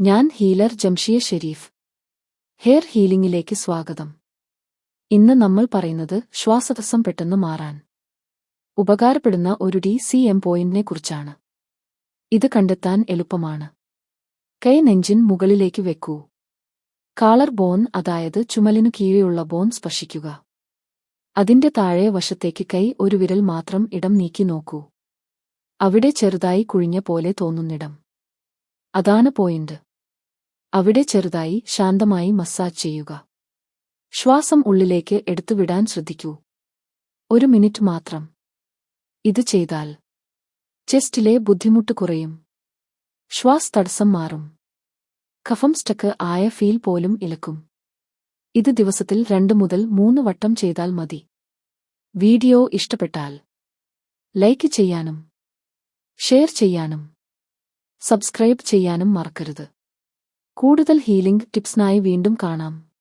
ഞാൻ healer Jamshiya Sherif. Hair ഹീലിംഗിലേക്ക് സ്വാഗതം. ഇന്ന് നമ്മൾ പറയുന്നത് ശ്വാസതസം പെട്ടെന്ന് മാറാൻ. ഉപകാരപ്പെടുന്ന ഒരു ഡി സി എം പോയിന്റിനെക്കുറിച്ചാണ് ഇത് കണ്ടെത്താൻ എളുപ്പമാണ്. കൈ നെഞ്ചിൻ മുകളിലേക്ക് വെക്കൂ. കാളർ ബോൺ അതായത് ചുമലിനു കീഴെയുള്ള ബോൺ സ്പർശിക്കുക. അതിന്റെ താഴെ വശത്തേക്ക് കൈ ഒരു വിരൽ മാത്രം ഇടം നീക്കി നോക്കൂ. അവിടെ ചെറുതായി കുഴിഞ്ഞ പോലെ തോന്നുന്നിടം. അതാണ് പോയിന്റ് അവിടെ ചെറുതായി ശാന്തമായി മസാജ് ചെയ്യുക. ശ്വാസം ഉള്ളിലേക്ക് എടുത്തുവിടാൻ ശ്രദ്ധിക്കൂ. ഒരു മിനിറ്റ് മാത്രം. ഇത് ചെയ്താൽ ചെസ്റ്റിലെ ബുദ്ധിമുട്ട് കുറയും. ശ്വാസ് തടസ്സം മാറും. കഫം സ്റ്റക്ക് ആയ ഫീൽ പോലും ഇലക്കും. ഇത് ദിവസത്തിൽ രണ്ടു മുതൽ മൂന്ന് വട്ടം ചെയ്താൽ മതി. വീഡിയോ ഇഷ്ടപ്പെട്ടാൽ ലൈക്ക് ചെയ്യാനും ഷെയർ ചെയ്യാനും. സബ്സ്ക്രൈബ് ചെയ്യാനും മറക്കരുത്. കൂടുതൽ ഹീലിംഗ് ടിപ്സിനായി വീണ്ടും കാണാം.